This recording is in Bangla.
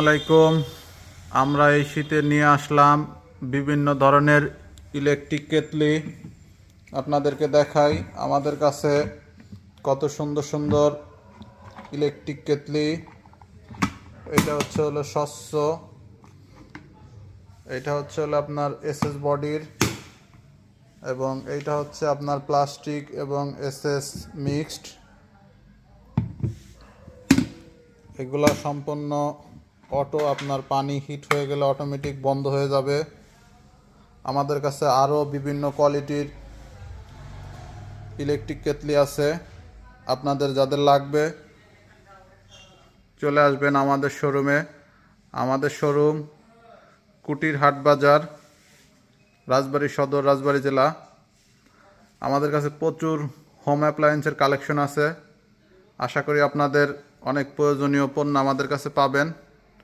আলাইকুম। আমরা এই শীতে নিয়ে আসলাম বিভিন্ন ধরনের ইলেকট্রিক কেতলি আপনাদেরকে দেখাই আমাদের কাছে কত সুন্দর সুন্দর ইলেকট্রিক কেতলি এটা হচ্ছে হলো স্বচ্ছ। এটা হচ্ছে হলো আপনার এসএস বডির। এবং এইটা হচ্ছে আপনার প্লাস্টিক এবং এসএস মিক্সড এগুলা সম্পূর্ণ অটো আপনার পানি হিট হয়ে গেলে অটোমেটিক বন্ধ হয়ে যাবে। আমাদের কাছে আরও বিভিন্ন কোয়ালিটির ইলেকট্রিক কেতলি আছে। আপনাদের যাদের লাগবে, চলে আসবেন আমাদের শোরুমে আমাদের শোরুম কুটির হাট বাজার, রাজবাড়ি সদর, রাজবাড়ি জেলা। আমাদের কাছে প্রচুর হোম অ্যাপ্লায়েন্সের কালেকশন আছে। আশা করি আপনাদের অনেক প্রয়োজনীয় পণ্য আমাদের কাছে পাবেন।